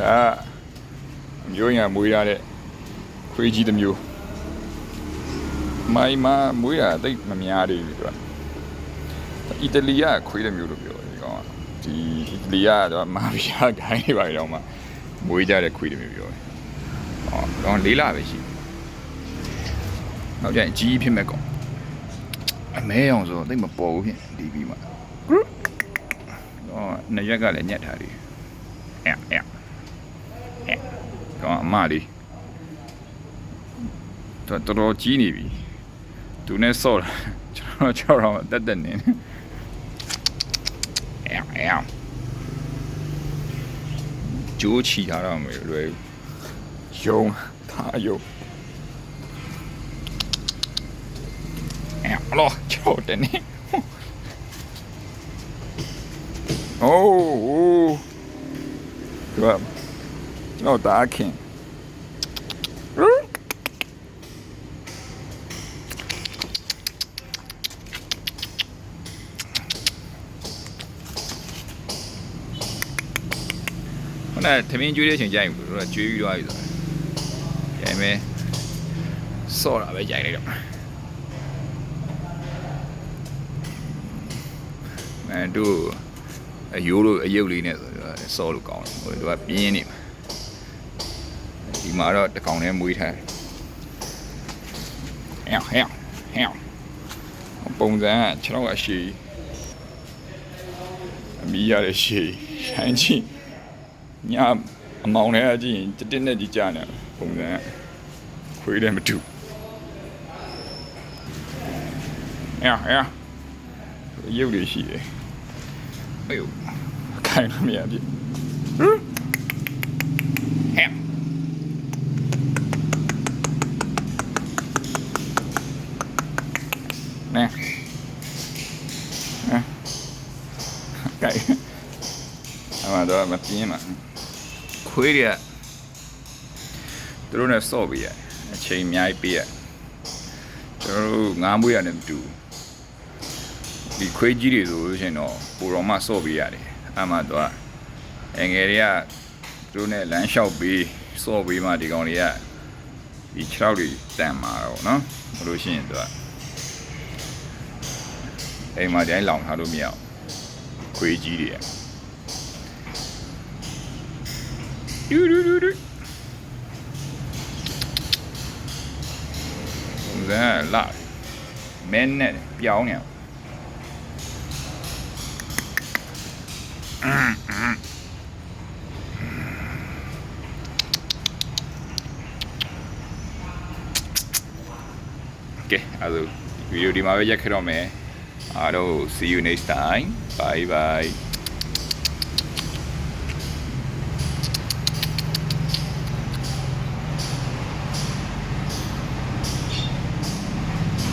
ဒါကမျိုးရမွေးရတဲ့ခွေးကြီးတစ်မျိုးမိုင်းမမွေးရတိတ်မများသေးဘူးသူကအီတလီကခွေးတစ်မျိုးလို့ပြောတယ်ဒီကောင်ကဒီအီတလီကတော့မာဖီယာဂိုင်းတွေပါတော့မှမွေးကြတဲ့ခွေးတစ်မျိုးပြောတယ်ဟောတော့လေးလာပဲရှိတယ်နောက်ကျရင်ကြီးဖြစ်မဲ့ကောင်အမဲအောင်ဆိုတိတ်မပေါ်ဘူးဖြစ်ဒီပြီးမှတော့နှစ်ရက်ကလည်းညက်ထားတယ်အဲ့အဲ့ တော့အမလေးတော်တော်ကြီးနေပြီသူနဲ့ဆော့တာကျွန်တော်ကြောက်တော့တက်တက်နေအဲအဲဂျိုးချီထားတော့မလွယ်ဘူးယုံဒါယုံအဲဟလိုကြောက်တယ်နေအိုးသူက န်တော်ဒါခင်ဟိုနဲ့သမင်းကျွေးတဲ့အချိန်ကြိုက်ဘူးတို့ကကျွေးပြီးတော့ပြီဆိုတော့ကြိုင်မယ်စော့တာပဲကြိုင်လိုက်တော့အဲတို့အယိုးတို့အယုတ်လေးနဲ့ဆိုတော့စော့လို့ကောင်းတယ်ဟိုတို့ကပြင်းနေမှာ ဒီမှာတော့တကောင်နဲ့မွေးထားတယ်ဟဲ့ဟဲ့ဟဲ့ပုံစံကခြေထောက်အရှိအမီးရတဲ့ရှိရှိုင်းချင်းညအမောင်နဲ့အကြည့်ရင်တတစ်နဲ့ကြီးကြာနေပုံစံကခွေးလည်းမတူဟဲ့ဟဲ့ရုပ်တွေရှိတယ်အေးခိုင်လို့မရပြီဟမ် ဟဲ့ nè nè cậy mà đó mà tí mà khuấy đi ạ tôi nói so bị ạ chơi nhai bị ạ tôi ngã mũi anh em chú đi khuấy gì đi rồi chứ nó bù rong mà so bị ạ đi à mà đó anh nghe đi ạ tôi nói lăn sau bị so bị mà đi con đi ạ đi chào đi tạm mà rồi nó rồi xin đó အိမ်မှာတိုင်းလောင်ထားလို့မရအောင်ခွေးကြီးတွေဒူးဒူးဒူးဒူးဇာလာမင်းနဲ့ပြောင်းနေအောင်ကဲအဲ့ဒါဗီဒီယိုဒီမှာပဲရက်ခဲ့တော့မယ် အားလုံး see you next time. Bye bye